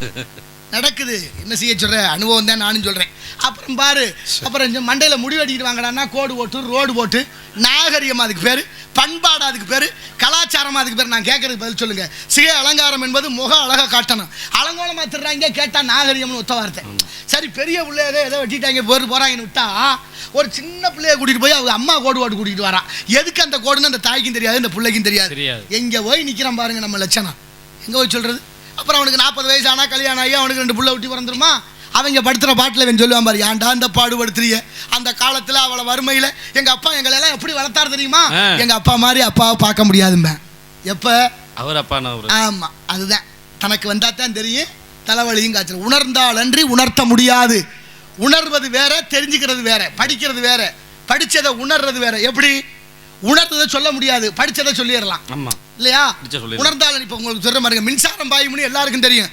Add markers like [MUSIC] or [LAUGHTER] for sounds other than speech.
[LAUGHS] நடக்குது. என்ன செய்ய சொல்ற? அனுபவம் தான் நானும் சொல்றேன். அப்புறம் பாரு அப்புறம் இந்த மண்டையில முடிவு அடிக்கிட்டு வாங்கடான்னா கோடு போட்டு ரோடு போட்டு நாகரிகம் அதுக்கு பேரு பண்பாடு அதுக்கு பேரு கலாச்சாரம் அதுக்கு பேர். நான் கேட்கறதுக்கு பதில் சொல்லுங்க. சிகை அலங்காரம் என்பது முக அழகா காட்டணும். அலங்கோலமா திருறாங்க கேட்டா நாகரிகம்னு ஒத்த வார்த்தை. சரி பெரிய பிள்ளைய ஏதோ வெட்டிட்டாங்க போர் போறாங்கன்னு விட்டா ஒரு சின்ன பிள்ளைய கூட்டிட்டு போய் அவங்க அம்மா கோடு போட்டு கூட்டிட்டு வரான் எதுக்கு அந்த கோடுன்னு அந்த தாய்க்கும் தெரியாது இந்த பிள்ளைக்கும் தெரியாது. எங்க போய் நிக்கிறான் பாருங்க நம்ம லட்சணம். எங்க போய் சொல்றது? அப்புறம் அவனுக்கு நாற்பது வயசு ஆனா கல்யாணம் ஆகி அவனுக்கு ரெண்டு புள்ள விட்டி பிறந்துருமா? அவங்க படுத்துற பாட்டில் இவன் சொல்லுவான் பாரு ஏன்டா அந்த பாடுபடுத்துறிய அந்த காலத்துல அவளை வறுமையில எங்க அப்பா எங்களை எல்லாம் எப்படி வளர்த்தாரு தெரியுமா? ஆ. எங்க அப்பா மாதிரி அப்பாவை பார்க்க முடியாதும்ப எப்ப? அவர் அப்பா நான் அவரு. ஆமா அதுதான். தனக்கு வந்தா தான் தெரியும். தலைவலியும் காய்ச்சல். உணர்ந்தால் அன்றி உணர்த்த முடியாது. உணர்வது வேற தெரிஞ்சுக்கிறது வேற படிக்கிறது வேற. படிச்சதை உணர்றது வேற. எப்படி? உணர்ந்ததை சொல்ல முடியாது படிச்சதை சொல்லிடலாம். ஆமா. இல்லையா? படிச்ச சொல்லிடலாம். உணர்ந்தால் இப்போ உங்களுக்கு சொல்ற மாதிரி மின்சாரம் பாயும்னு எல்லாருக்கும் தெரியும்.